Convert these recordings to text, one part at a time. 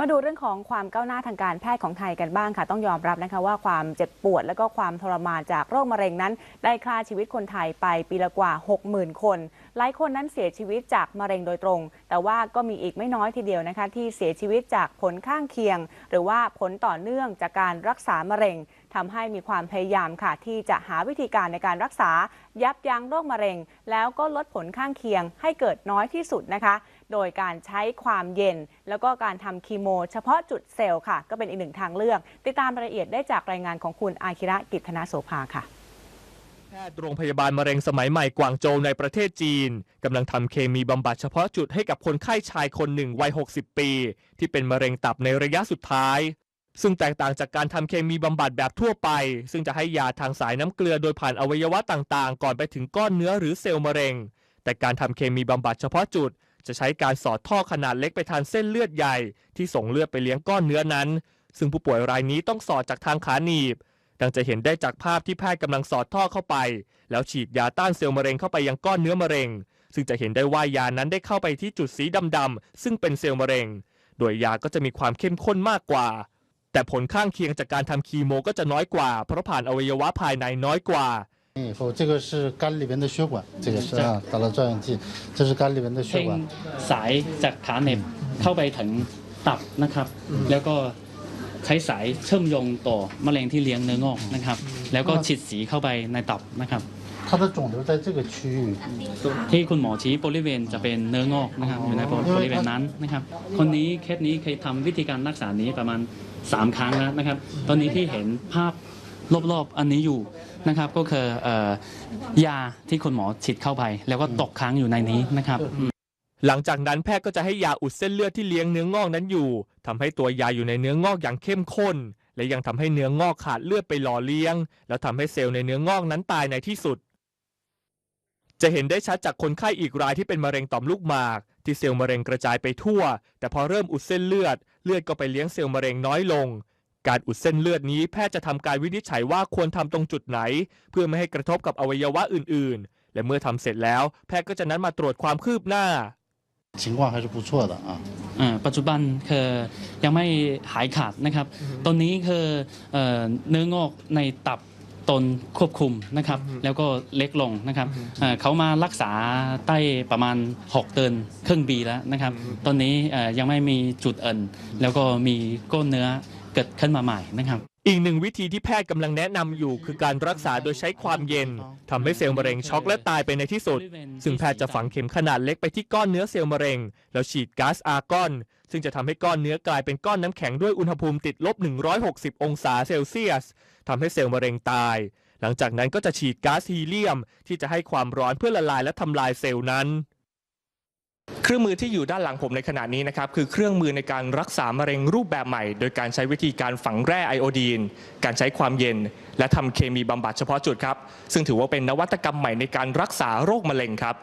มาดูเรื่องของความก้าวหน้าทางการแพทย์ของไทยกันบ้างค่ะ ต้องยอมรับนะคะว่าความเจ็บปวด และก็ความทรมานจากโรคมะเร็งนั้น ได้ฆ่าชีวิตคนไทยไปปีละกว่า 60,000 คน หลายคนนั้นเสียชีวิตจากมะเร็งโดยตรง แต่ว่าก็มีอีกไม่น้อยทีเดียวนะคะ ที่เสียชีวิตจากผลข้างเคียง หรือว่าผลต่อเนื่องจากการรักษามะเร็งทำให้มีความพยายามค่ะ ที่จะหาวิธีการในการรักษา ยับยั้งโรคมะเร็ง แล้วก็ลดผลข้างเคียงให้เกิดน้อยที่สุดนะคะ โดยการใช้ความเย็น แล้วก็การทำคีโม เฉพาะจุดเซลล์ค่ะ ก็เป็นอีกหนึ่งทางเลือก ติดตามรายละเอียดได้จากรายงานของคุณอาคิระกิตธนาโสภาค่ะแพทย์โรงพยาบาลมะเร็งสมัยใหม่กวางโจวในประเทศจีนกำลังทำเคมีบำบัดเฉพาะจุดให้กับคนไข้ชายคนหนึ่งวัย 60 ปี ที่เป็นมะเร็งตับในระยะสุดท้าย ซึ่งแตกต่างจากการทำเคมีบำบัดแบบทั่วไป ซึ่งจะให้ยาทางสายน้ำเกลือโดยผ่านอวัยวะต่างๆ ก่อนไปถึงก้อนเนื้อหรือเซลล์มะเร็ง แต่การทำเคมีบำบัดเฉพาะจุด จะใช้การสอดท่อขนาดเล็กไปทางเส้นเลือดใหญ่ ที่ส่งเลือดไปเลี้ยงก้อนเนื้อนั้น ซึ่งผู้ป่วยรายนี้ต้องสอดจากทางขาหนีบ ดังจะเห็นได้จากภาพที่แพทย์กำลังสอดท่อเข้าไป แล้วฉีดยาต้านเซลล์มะเร็งเข้าไปยังก้อนเนื้อมะเร็ง ซึ่งจะเห็นได้ว่ายานั้นได้เข้าไปที่จุดสีดำๆซึ่งเป็นเซลล์มะเร็ง โดยยาก็จะมีความเข้มข้นมากกว่า แต่ผลข้างเคียงจากการทำคีโมก็จะน้อยกว่า เพราะผ่านอวัยวะภายในน้อยกว่า 以后，这个是肝里边的血管，这个是啊，打了照相剂，这是肝里边的血 เพ่ง 管。 สายจากขาเหน็บเข้าไปถึงตับนะครับ แล้วก็ใช้สายเชื่อมโยงต่อมะเร็งที่เลี้ยงเนื้องอกนะครับ แล้วก็ฉีดสีเข้าไปในตับนะครับ 它的肿瘤在这个区域， ที่คุณหมอชี้บริเวณจะเป็นเนื้องอกนะครับอยู่ในบริเวณนั้นนะครับ คนนี้เคสนี้เคยทำวิธีการรักษานี้ประมาณ 3 ครั้งแล้วนะครับ ตอนนี้ที่เห็นภาพ รอบๆอันนี้อยู่นะครับ ก็คืออยาที่คุณหมอฉีดเข้าไป แล้วก็ตกค้างอยู่ในนี้นะครับหลังจากนั้นแพทย์ก็จะให้ยาอุดเส้นเลือดที่เลี้ยงเนื้องอกนั้นอยู่ทำให้ตัวยาอยู่ในเนื้องอกอย่างเข้มข้น และยังทำให้เนื้องอกขาดเลือดไปหล่อเลี้ยง แล้วทำให้เซลล์ในเนื้องอกนั้นตายในที่สุด จะเห็นได้ชัดจากคนไข้อีกรายที่เป็นมะเร็งต่อมลูกหมาก ที่เซลล์มะเร็งกระจายไปทั่ว แต่พอเริ่มอุดเส้นเลือด เลือดก็ไปเลี้ยงเซลล์มะเร็งน้อยลง การอุดเส้นเลือดนี้แพทย์จะทำการวินิจฉัยว่าควรทำตรงจุดไหน เพื่อไม่ให้กระทบกับอวัยวะอื่น ๆ และเมื่อทำเสร็จแล้ว แพทย์ก็จะนัดมาตรวจความคืบหน้า 情况还是不错的啊。 เอ่อปัจจุบันคือยังไม่หายขาดนะครับ ตอนนี้คือเอ่อเนื้องอกในตับตนควบคุมนะครับ แล้วก็เล็กลงนะครับเอ่อเขามารักษาใต้ประมาณ 6 เดือนครึ่งปีแล้วนะครับ ตอนนี้เอ่อยังไม่มีจุดเอิ่น แล้วก็มีก้อนเนื้อ เกิดขึ้นมาใหม่นะครับ อีกหนึ่งวิธีที่แพทย์กำลังแนะนำอยู่ คือการรักษาโดยใช้ความเย็นทำให้เซลล์มะเร็งช็อกและตายไปในที่สุด ซึ่งแพทย์จะฝังเข็มขนาดเล็กไปที่ก้อนเนื้อเซลล์มะเร็ง แล้วฉีดก๊าซอาร์กอน ซึ่งจะทำให้ก้อนเนื้อกลายเป็นก้อนน้ำแข็งด้วยอุณหภูมิติดลบ 160 องศาเซลเซียสทำให้เซลล์มะเร็งตาย หลังจากนั้นก็จะฉีดก๊าซฮีเลียม ที่จะให้ความร้อนเพื่อละลายและทำลายเซลล์นั้น เครื่องมือที่อยู่ด้านหลังผมในขณะนี้นะครับคือเครื่องมือในการรักษามะเร็งรูปแบบใหม่ โดยการใช้วิธีการฝังแร่ไอโอดีน การใช้ความเย็น และทำเคมีบำบัดเฉพาะจุดครับ ซึ่งถือว่าเป็นนวัตกรรมใหม่ในการรักษาโรคมะเร็งครับ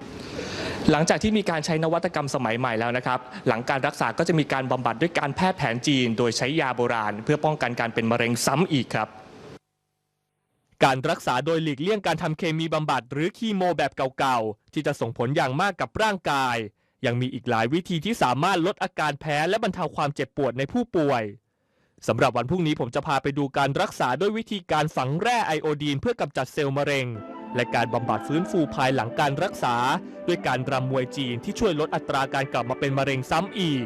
หลังจากที่มีการใช้นวัตกรรมสมัยใหม่แล้วนะครับ หลังการรักษาก็จะมีการบำบัดด้วยการแพทย์แผนจีน โดยใช้ยาโบราณ เพื่อป้องกันการเป็นมะเร็งซ้ำอีกครับการรักษาโดยหลีกเลี่ยงการทำเคมีบำบัดหรือคีโมแบบเก่าๆ ที่จะส่งผลอย่างมากกับร่างกาย ยังมีอีกหลายวิธีที่สามารถลดอาการแพ้และบรรเทาความเจ็บปวดในผู้ป่วยสำหรับวันพรุ่งนี้ผมจะพาไปดูการรักษาด้วยวิธีการฝังแร่ไอโอดีนเพื่อกำจัดเซลล์มะเร็ง และการบำบัดฟื้นฟูภายหลังการรักษา ด้วยการรำมวยจีนที่ช่วยลดอัตราการกลับมาเป็นมะเร็งซ้ำอีก